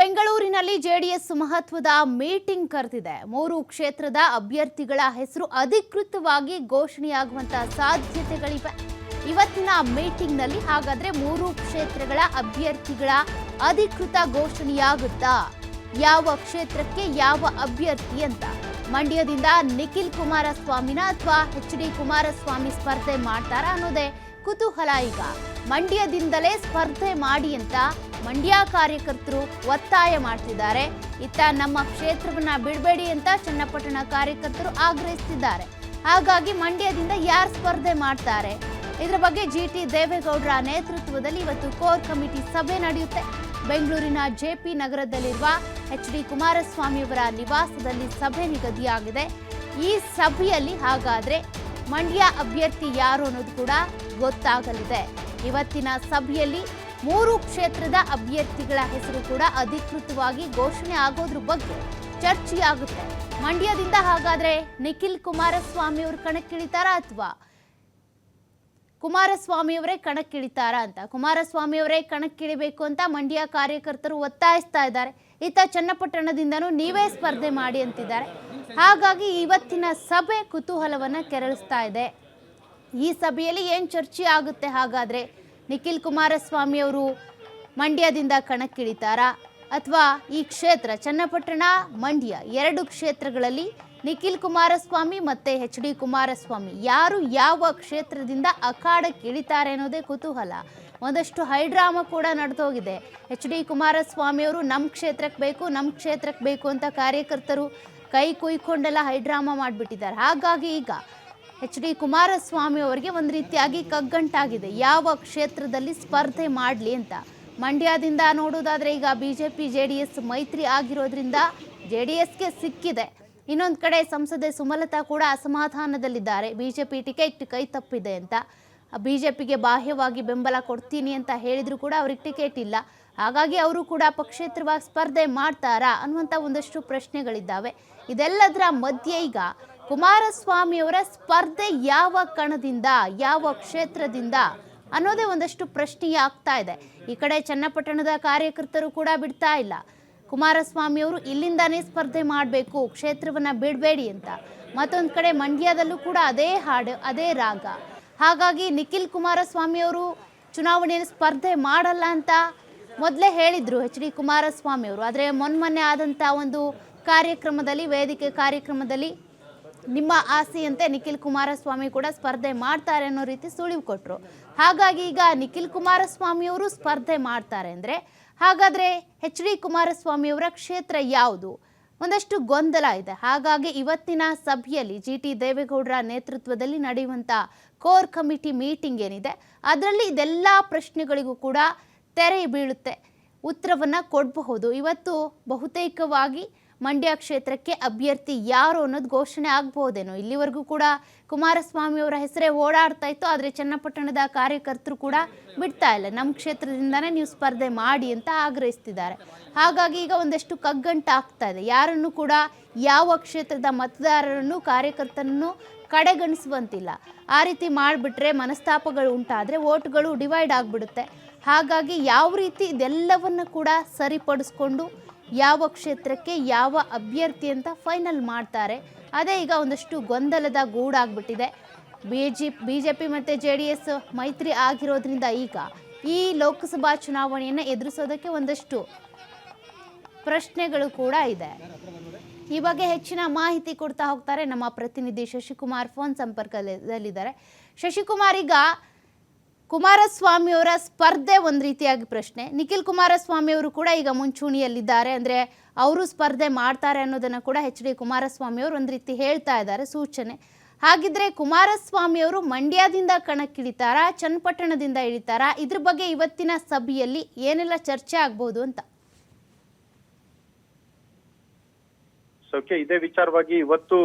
ಬೆಂಗಳೂರಿನಲ್ಲಿ ಜೆಡಿಎಸ್ ಮಹತ್ವದ ಮೀಟಿಂಗ್ ಕರೆದಿದೆ. ಮೂರು ಕ್ಷೇತ್ರದ ಅಭ್ಯರ್ಥಿಗಳ ಹೆಸರು ಅಧಿಕೃತವಾಗಿ ಘೋಷಣೆಯಾಗುವಂತಹ ಸಾಧ್ಯತೆಗಳಿವೆ. ಇವತ್ತಿನ ಮೀಟಿಂಗ್ನಲ್ಲಿ ಹಾಗಾದ್ರೆ ಮೂರು ಕ್ಷೇತ್ರಗಳ ಅಭ್ಯರ್ಥಿಗಳ ಅಧಿಕೃತ ಘೋಷಣೆಯಾಗುತ್ತಾ? ಯಾವ ಕ್ಷೇತ್ರಕ್ಕೆ ಯಾವ ಅಭ್ಯರ್ಥಿ ಅಂತ? ಮಂಡ್ಯದಿಂದ ನಿಖಿಲ್ ಕುಮಾರಸ್ವಾಮಿನ ಅಥವಾ ಎಚ್ ಡಿ ಕುಮಾರಸ್ವಾಮಿ ಸ್ಪರ್ಧೆ ಮಾಡ್ತಾರಾ ಅನ್ನೋದೇ ಕುತೂಹಲ ಈಗ. ಮಂಡ್ಯದಿಂದಲೇ ಸ್ಪರ್ಧೆ ಮಾಡಿ ಅಂತ ಮಂಡ್ಯ ಕಾರ್ಯಕರ್ತರು ಒತ್ತಾಯ ಮಾಡ್ತಿದ್ದಾರೆ. ಇತ್ತ ನಮ್ಮ ಕ್ಷೇತ್ರವನ್ನ ಬಿಡಬೇಡಿ ಅಂತ ಚನ್ನಪಟ್ಟಣ ಕಾರ್ಯಕರ್ತರು ಆಗ್ರಹಿಸುತ್ತಿದ್ದಾರೆ ಹಾಗಾಗಿ ಮಂಡ್ಯದಿಂದ ಯಾರು ಸ್ಪರ್ಧೆ ಮಾಡ್ತಾರೆ? ಇದರ ಬಗ್ಗೆ ಜಿ ಟಿ ದೇವೇಗೌಡರ ನೇತೃತ್ವದಲ್ಲಿ ಇವತ್ತು ಕೋರ್ ಕಮಿಟಿ ಸಭೆ ನಡೆಯುತ್ತೆ. ಬೆಂಗಳೂರಿನ ಜೆಪಿ ನಗರದಲ್ಲಿರುವ ಎಚ್ ಡಿ ಕುಮಾರಸ್ವಾಮಿಯವರ ನಿವಾಸದಲ್ಲಿ ಸಭೆ ನಿಗದಿಯಾಗಿದೆ. ಈ ಸಭೆಯಲ್ಲಿ ಹಾಗಾದ್ರೆ ಮಂಡ್ಯ ಅಭ್ಯರ್ಥಿ ಯಾರು ಅನ್ನೋದು ಕೂಡ ಗೊತ್ತಾಗಲಿದೆ. ಇವತ್ತಿನ ಸಭೆಯಲ್ಲಿ ಮೂರು ಕ್ಷೇತ್ರದ ಅಭ್ಯರ್ಥಿಗಳ ಹೆಸರು ಕೂಡ ಅಧಿಕೃತವಾಗಿ ಘೋಷಣೆ ಆಗೋದ್ರ ಬಗ್ಗೆ ಚರ್ಚೆಯಾಗುತ್ತೆ. ಮಂಡ್ಯದಿಂದ ಹಾಗಾದ್ರೆ ನಿಖಿಲ್ ಕುಮಾರಸ್ವಾಮಿ ಅವರು ಕಣಕ್ಕಿಳಿತಾರಾ ಅಥವಾ ಕುಮಾರಸ್ವಾಮಿಯವರೇ ಕಣಕ್ಕಿಳಿತಾರಾ ಅಂತ? ಕುಮಾರಸ್ವಾಮಿಯವರೇ ಕಣಕ್ಕಿಳಿಬೇಕು ಅಂತ ಮಂಡ್ಯ ಕಾರ್ಯಕರ್ತರು ಒತ್ತಾಯಿಸ್ತಾ ಇದ್ದಾರೆ. ಇತ್ತ ಚನ್ನಪಟ್ಟಣದಿಂದನೂ ನೀವೇ ಸ್ಪರ್ಧೆ ಮಾಡಿ ಅಂತಿದ್ದಾರೆ. ಹಾಗಾಗಿ ಇವತ್ತಿನ ಸಭೆ ಕುತೂಹಲವನ್ನು ಕೆರಳಿಸ್ತಾ ಇದೆ. ಈ ಸಭೆಯಲ್ಲಿ ಏನು ಚರ್ಚೆ ಆಗುತ್ತೆ ಹಾಗಾದ್ರೆ ನಿಖಿಲ್ ಕುಮಾರಸ್ವಾಮಿ ಅವರು ಮಂಡ್ಯದಿಂದ ಕಣಕ್ಕಿಳಿತಾರಾ? ಅಥವಾ ಈ ಕ್ಷೇತ್ರ ಚನ್ನಪಟ್ಟಣ, ಮಂಡ್ಯ ಎರಡು ಕ್ಷೇತ್ರಗಳಲ್ಲಿ ನಿಖಿಲ್ ಕುಮಾರಸ್ವಾಮಿ ಮತ್ತೆ ಎಚ್ ಡಿ ಕುಮಾರಸ್ವಾಮಿ ಯಾರು ಯಾವ ಕ್ಷೇತ್ರದಿಂದ ಅಖಾಡಕ್ಕೆ ಇಳಿತಾರೆ ಅನ್ನೋದೇ ಕುತೂಹಲ. ಒಂದಷ್ಟು ಹೈಡ್ರಾಮಾ ಕೂಡ ನಡೆದೋಗಿದೆ. ಎಚ್ ಡಿ ಕುಮಾರಸ್ವಾಮಿ ಅವರು ನಮ್ಮ ಕ್ಷೇತ್ರಕ್ಕೆ ಬೇಕು ನಮ್ಮ ಕ್ಷೇತ್ರಕ್ಕೆ ಬೇಕು ಅಂತ ಕಾರ್ಯಕರ್ತರು ಕೈ ಕುಯ್ಕೊಂಡೆಲ್ಲ ಹೈಡ್ರಾಮಾ ಮಾಡಿಬಿಟ್ಟಿದ್ದಾರೆ. ಹಾಗಾಗಿ ಈಗ ಎಚ್ ಡಿ ಕುಮಾರಸ್ವಾಮಿ ಅವರಿಗೆ ಒಂದು ರೀತಿಯಾಗಿ ಕಗ್ಗಂಟಾಗಿದೆ. ಯಾವ ಕ್ಷೇತ್ರದಲ್ಲಿ ಸ್ಪರ್ಧೆ ಮಾಡಲಿ ಅಂತ. ಮಂಡ್ಯದಿಂದ ನೋಡೋದಾದರೆ ಈಗ B J P J D S ಮೈತ್ರಿ ಆಗಿರೋದ್ರಿಂದ ಜೆ ಡಿ ಎಸ್ಗೆ ಸಿಕ್ಕಿದೆ. ಇನ್ನೊಂದು ಕಡೆ ಸಂಸದೆ ಸುಮಲತಾ ಕೂಡ ಅಸಮಾಧಾನದಲ್ಲಿದ್ದಾರೆ. ಬಿ ಜೆ ಪಿ ಟಿಕೆಟ್ ಕೈ ತಪ್ಪಿದೆ ಅಂತ. ಬಿ ಜೆ ಪಿಗೆ ಬಾಹ್ಯವಾಗಿ ಬೆಂಬಲ ಕೊಡ್ತೀನಿ ಅಂತ ಹೇಳಿದರೂ ಕೂಡ ಅವ್ರಿಗೆ ಟಿಕೆಟ್ ಇಲ್ಲ. ಹಾಗಾಗಿ ಅವರು ಕೂಡ ಪಕ್ಷೇತರವಾಗಿ ಸ್ಪರ್ಧೆ ಮಾಡ್ತಾರಾ ಅನ್ನುವಂಥ ಒಂದಷ್ಟು ಪ್ರಶ್ನೆಗಳಿದ್ದಾವೆ. ಇದೆಲ್ಲದರ ಮಧ್ಯೆ ಈಗ ಕುಮಾರಸ್ವಾಮಿಯವರ ಸ್ಪರ್ಧೆ ಯಾವ ಕಣದಿಂದ, ಯಾವ ಕ್ಷೇತ್ರದಿಂದ ಅನ್ನೋದೇ ಒಂದಷ್ಟು ಪ್ರಶ್ನೆ ಆಗ್ತಾ ಇದೆ. ಈ ಕಡೆ ಚನ್ನಪಟ್ಟಣದ ಕಾರ್ಯಕರ್ತರು ಕೂಡ ಬಿಡ್ತಾ ಇಲ್ಲ. ಕುಮಾರಸ್ವಾಮಿ ಅವರು ಇಲ್ಲಿಂದಾನೇ ಸ್ಪರ್ಧೆ ಮಾಡಬೇಕು, ಕ್ಷೇತ್ರವನ್ನ ಬಿಡಬೇಡಿ ಅಂತ. ಮತ್ತೊಂದು ಕಡೆ ಮಂಡ್ಯದಲ್ಲೂ ಕೂಡ ಅದೇ ಹಾಡು, ಅದೇ ರಾಗ. ಹಾಗಾಗಿ ನಿಖಿಲ್ ಕುಮಾರಸ್ವಾಮಿ ಅವರು ಚುನಾವಣೆಯಲ್ಲಿ ಸ್ಪರ್ಧೆ ಮಾಡಲ್ಲ ಅಂತ ಮೊದಲೇ ಹೇಳಿದರು ಎಚ್ ಡಿ ಕುಮಾರಸ್ವಾಮಿ ಅವರು ಆದರೆ ಮೊನ್ನೆ ಆದಂಥ ಒಂದು ಕಾರ್ಯಕ್ರಮದಲ್ಲಿ, ವೇದಿಕೆ ಕಾರ್ಯಕ್ರಮದಲ್ಲಿ ನಿಮ್ಮ ಆಸೆಯಂತೆ ನಿಖಿಲ್ ಕುಮಾರಸ್ವಾಮಿ ಕೂಡ ಸ್ಪರ್ಧೆ ಮಾಡ್ತಾರೆ ಅನ್ನೋ ರೀತಿ ಸುಳಿವು ಕೊಟ್ಟರು ಹಾಗಾಗಿ ಈಗ ನಿಖಿಲ್ ಕುಮಾರಸ್ವಾಮಿ ಅವರು ಸ್ಪರ್ಧೆ ಮಾಡ್ತಾರೆ ಅಂದರೆ ಹಾಗಾದರೆ ಎಚ್ ಡಿ ಕುಮಾರಸ್ವಾಮಿಯವರ ಕ್ಷೇತ್ರ ಯಾವುದು? ಒಂದಷ್ಟು ಗೊಂದಲ ಇದೆ. ಹಾಗಾಗಿ ಇವತ್ತಿನ ಸಭೆಯಲ್ಲಿ ಜಿ ಟಿ ದೇವೇಗೌಡರ ನೇತೃತ್ವದಲ್ಲಿ ನಡೆಯುವಂಥ ಕೋರ್ ಕಮಿಟಿ ಮೀಟಿಂಗ್ ಏನಿದೆ, ಅದರಲ್ಲಿ ಇದೆಲ್ಲ ಪ್ರಶ್ನೆಗಳಿಗೂ ಕೂಡ ತೆರೆ ಬೀಳುತ್ತೆ. ಉತ್ತರವನ್ನು ಕೊಡಬಹುದು. ಇವತ್ತು ಬಹುತೇಕವಾಗಿ ಮಂಡ್ಯ ಕ್ಷೇತ್ರಕ್ಕೆ ಅಭ್ಯರ್ಥಿ ಯಾರು ಅನ್ನೋದು ಘೋಷಣೆ ಆಗ್ಬೋದೇನೋ. ಇಲ್ಲಿವರೆಗೂ ಕೂಡ ಕುಮಾರಸ್ವಾಮಿ ಅವರ ಹೆಸರೇ ಓಡಾಡ್ತಾ ಇತ್ತು, ಆದರೆ ಚನ್ನಪಟ್ಟಣದ ಕಾರ್ಯಕರ್ತರು ಕೂಡ ಬಿಡ್ತಾ ಇಲ್ಲ. ನಮ್ಮ ಕ್ಷೇತ್ರದಿಂದನೇ ನೀವು ಸ್ಪರ್ಧೆ ಮಾಡಿ ಅಂತ ಆಗ್ರಹಿಸ್ತಿದ್ದಾರೆ. ಹಾಗಾಗಿ ಈಗ ಒಂದಷ್ಟು ಕಗ್ಗಂಟ ಆಗ್ತಾ ಇದೆ. ಯಾರನ್ನು ಕೂಡ ಯಾವ ಕ್ಷೇತ್ರದ ಮತದಾರರನ್ನು, ಕಾರ್ಯಕರ್ತರನ್ನು ಕಡೆಗಣಿಸುವಂತಿಲ್ಲ. ಆ ರೀತಿ ಮಾಡಿಬಿಟ್ರೆ ಮನಸ್ತಾಪಗಳು ಉಂಟಾದರೆ ಓಟ್ಗಳು ಡಿವೈಡ್ ಆಗಿಬಿಡುತ್ತೆ. ಹಾಗಾಗಿ ಯಾವ ರೀತಿ ಇದೆಲ್ಲವನ್ನು ಕೂಡ ಸರಿಪಡಿಸ್ಕೊಂಡು ಯಾವ ಕ್ಷೇತ್ರಕ್ಕೆ ಯಾವ ಅಭ್ಯರ್ಥಿ ಅಂತ ಫೈನಲ್ ಮಾಡ್ತಾರೆ. ಅದೇ ಈಗ ಒಂದಷ್ಟು ಗೊಂದಲದ ಗೂಡಾಗ್ಬಿಟ್ಟಿದೆ. B G B J P ಮತ್ತು ಜೆ ಡಿ ಎಸ್ ಮೈತ್ರಿ ಆಗಿರೋದ್ರಿಂದ ಈಗ ಈ ಲೋಕಸಭಾ ಚುನಾವಣೆಯನ್ನು ಎದುರಿಸೋದಕ್ಕೆ ಒಂದಷ್ಟು ಪ್ರಶ್ನೆಗಳು ಕೂಡ ಇದೆ. ಈ ಬಗ್ಗೆ ಹೆಚ್ಚಿನ ಮಾಹಿತಿ ಕೊಡ್ತಾ ಹೋಗ್ತಾರೆ ನಮ್ಮ ಪ್ರತಿನಿಧಿ ಶಶಿಕುಮಾರ್. ಫೋನ್ ಸಂಪರ್ಕದಲ್ಲಿದ್ದಾರೆ. ಶಶಿಕುಮಾರ್, ಈಗ ಕುಮಾರಸ್ವಾಮಿ ಅವರ ಸ್ಪರ್ಧೆ ಒಂದು ರೀತಿಯಾಗಿ ಪ್ರಶ್ನೆ. ನಿಖಿಲ್ ಕುಮಾರಸ್ವಾಮಿ ಅವರು ಕೂಡ ಈಗ ಮುಂಚೂಣಿಯಲ್ಲಿದ್ದಾರೆ. ಅಂದರೆ ಅವರು ಸ್ಪರ್ಧೆ ಮಾಡ್ತಾರೆ ಅನ್ನೋದನ್ನು ಕೂಡ ಎಚ್ ಡಿ ಕುಮಾರಸ್ವಾಮಿ ಅವರು ಒಂದು ರೀತಿ ಹೇಳ್ತಾ ಇದ್ದಾರೆ, ಸೂಚನೆ. ಹಾಗಿದ್ರೆ ಕುಮಾರಸ್ವಾಮಿ ಅವರು ಮಂಡ್ಯದಿಂದ ಕಣಕ್ಕಿಳಿತಾರಾ, ಚನ್ನಪಟ್ಟಣದಿಂದ ಇಳಿತಾರಾ? ಇದ್ರ ಬಗ್ಗೆ ಇವತ್ತಿನ ಸಭೆಯಲ್ಲಿ ಏನೆಲ್ಲ ಚರ್ಚೆ ಆಗ್ಬೋದು ಅಂತ. ಸೌಖ್ಯ ಇದೇ ವಿಚಾರವಾಗಿ ಇವತ್ತು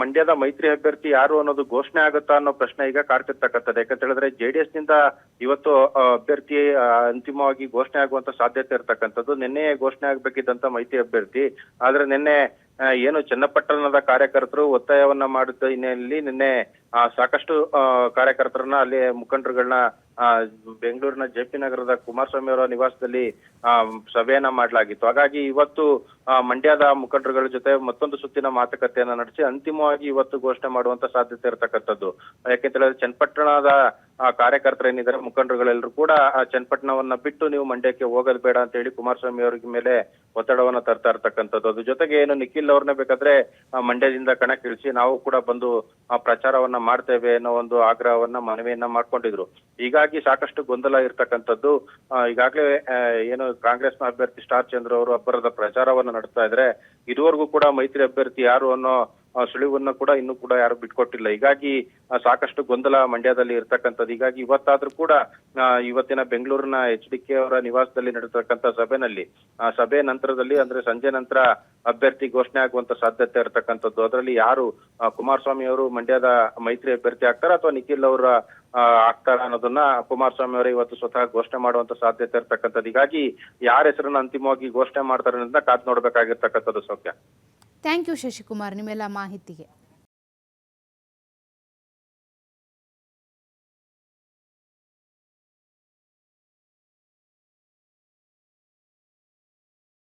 ಮಂಡ್ಯದ ಮೈತ್ರಿ ಅಭ್ಯರ್ಥಿ ಯಾರು ಅನ್ನೋದು ಘೋಷಣೆ ಆಗುತ್ತಾ ಅನ್ನೋ ಪ್ರಶ್ನೆ ಈಗ ಕಾಡ್ತಿರ್ತಕ್ಕಂಥದ್ದು. ಯಾಕಂತ ಹೇಳಿದ್ರೆ ಜೆಡಿಎಸ್ನಿಂದ ಇವತ್ತು ಅಭ್ಯರ್ಥಿ ಅಂತಿಮವಾಗಿ ಘೋಷಣೆ ಆಗುವಂತ ಸಾಧ್ಯತೆ ಇರ್ತಕ್ಕಂಥದ್ದು. ನಿನ್ನೆ ಘೋಷಣೆ ಆಗ್ಬೇಕಿದ್ದಂತ ಮೈತ್ರಿ ಅಭ್ಯರ್ಥಿ. ಆದ್ರೆ ನಿನ್ನೆ ಏನು ಚನ್ನಪಟ್ಟಣದ ಕಾರ್ಯಕರ್ತರು ಒತ್ತಾಯವನ್ನ ಮಾಡಿದ್ದ ಹಿನ್ನೆಲೆಯಲ್ಲಿ ನಿನ್ನೆ ಸಾಕಷ್ಟು ಕಾರ್ಯಕರ್ತರನ್ನ, ಅಲ್ಲಿ ಮುಖಂಡರುಗಳನ್ನ ಬೆಂಗಳೂರಿನ ಜೆ ಪಿ ನಗರದ ಕುಮಾರಸ್ವಾಮಿ ಅವರ ನಿವಾಸದಲ್ಲಿ ಸಭೆಯನ್ನ ಮಾಡಲಾಗಿತ್ತು. ಹಾಗಾಗಿ ಇವತ್ತು ಮಂಡ್ಯದ ಮುಖಂಡರುಗಳ ಜೊತೆ ಮತ್ತೊಂದು ಸುತ್ತಿನ ಮಾತುಕತೆಯನ್ನ ನಡೆಸಿ ಅಂತಿಮವಾಗಿ ಇವತ್ತು ಘೋಷಣೆ ಮಾಡುವಂತ ಸಾಧ್ಯತೆ ಇರತಕ್ಕಂಥದ್ದು. ಯಾಕೆಂತ ಹೇಳಿದ್ರೆ, ಚನ್ನಪಟ್ಟಣದ ಆ, ಕಾರ್ಯಕರ್ತರು ಏನಿದ್ದಾರೆ ಮುಖಂಡರುಗಳೆಲ್ಲರೂ ಕೂಡ ಆ ಚನ್ನಪಟ್ಟಣವನ್ನ ಬಿಟ್ಟು ನೀವು ಮಂಡ್ಯಕ್ಕೆ ಹೋಗೋದು ಬೇಡ ಅಂತ ಹೇಳಿ ಕುಮಾರಸ್ವಾಮಿ ಅವರಿಗೆ ಮೇಲೆ ಒತ್ತಡವನ್ನ ತರ್ತಾ ಇರ್ತಕ್ಕಂಥದ್ದು. ಅದ್ರ ಜೊತೆಗೆ ಏನು ನಿಖಿಲ್ ಅವ್ರನ್ನ ಬೇಕಾದ್ರೆ ಮಂಡ್ಯದಿಂದ ಕಣಕ್ಕಿಳಿಸಿ ನಾವು ಕೂಡ ಬಂದು ಆ ಪ್ರಚಾರವನ್ನ ಮಾಡ್ತೇವೆ ಅನ್ನೋ ಒಂದು ಆಗ್ರಹವನ್ನ ಮನವಿಯನ್ನ ಮಾಡ್ಕೊಂಡಿದ್ರು. ಹೀಗಾಗಿ ಸಾಕಷ್ಟು ಗೊಂದಲ ಇರ್ತಕ್ಕಂಥದ್ದು. ಈಗಾಗಲೇ ಏನು ಕಾಂಗ್ರೆಸ್ನ ಅಭ್ಯರ್ಥಿ ಸ್ಟಾರ್ ಚಂದ್ರ ಅವರು ಅಬ್ಬರದ ಪ್ರಚಾರವನ್ನ ನಡೆಸ್ತಾ ಇದ್ರೆ ಇದುವರೆಗೂ ಕೂಡ ಮೈತ್ರಿ ಅಭ್ಯರ್ಥಿ ಯಾರು ಅನ್ನೋ ಸುಳಿವನ್ನ ಕೂಡ ಇನ್ನೂ ಕೂಡ ಯಾರು ಬಿಟ್ಕೊಟ್ಟಿಲ್ಲ. ಹೀಗಾಗಿ ಸಾಕಷ್ಟು ಗೊಂದಲ ಮಂಡ್ಯದಲ್ಲಿ ಇರ್ತಕ್ಕಂಥದ್ದು. ಹೀಗಾಗಿ ಇವತ್ತಾದ್ರೂ ಕೂಡ ಇವತ್ತಿನ ಬೆಂಗಳೂರಿನ ಎಚ್ ಡಿ ಅವರ ನಿವಾಸದಲ್ಲಿ ನಡೆತಕ್ಕಂಥ ಸಭೆನಲ್ಲಿ, ಆ, ಸಭೆ ನಂತರದಲ್ಲಿ ಅಂದ್ರೆ ಸಂಜೆ ನಂತರ ಅಭ್ಯರ್ಥಿ ಘೋಷಣೆ ಆಗುವಂತ ಸಾಧ್ಯತೆ ಇರತಕ್ಕಂಥದ್ದು. ಅದರಲ್ಲಿ ಯಾರು ಕುಮಾರಸ್ವಾಮಿ ಅವರು ಮಂಡ್ಯದ ಮೈತ್ರಿ ಅಭ್ಯರ್ಥಿ ಆಗ್ತಾರ ಅಥವಾ ನಿಖಿಲ್ ಅವರ ಆಗ್ತಾರ ಅನ್ನೋದನ್ನ ಕುಮಾರಸ್ವಾಮಿ ಅವರು ಇವತ್ತು ಸ್ವತಃ ಘೋಷಣೆ ಮಾಡುವಂತ ಸಾಧ್ಯತೆ ಇರ್ತಕ್ಕಂಥದ್ದು. ಹೀಗಾಗಿ ಯಾರ ಹೆಸರನ್ನ ಅಂತಿಮವಾಗಿ ಘೋಷಣೆ ಮಾಡ್ತಾರೆ ಅನ್ನೋದನ್ನ ಕಾದ್ ನೋಡ್ಬೇಕಾಗಿರ್ತಕ್ಕಂಥದ್ದು ಸೌಖ್ಯ. ಥ್ಯಾಂಕ್ ಯು ಶಶಿಕುಮಾರ್, ನಿಮ್ಮೆಲ್ಲ ಮಾಹಿತಿಗೆ.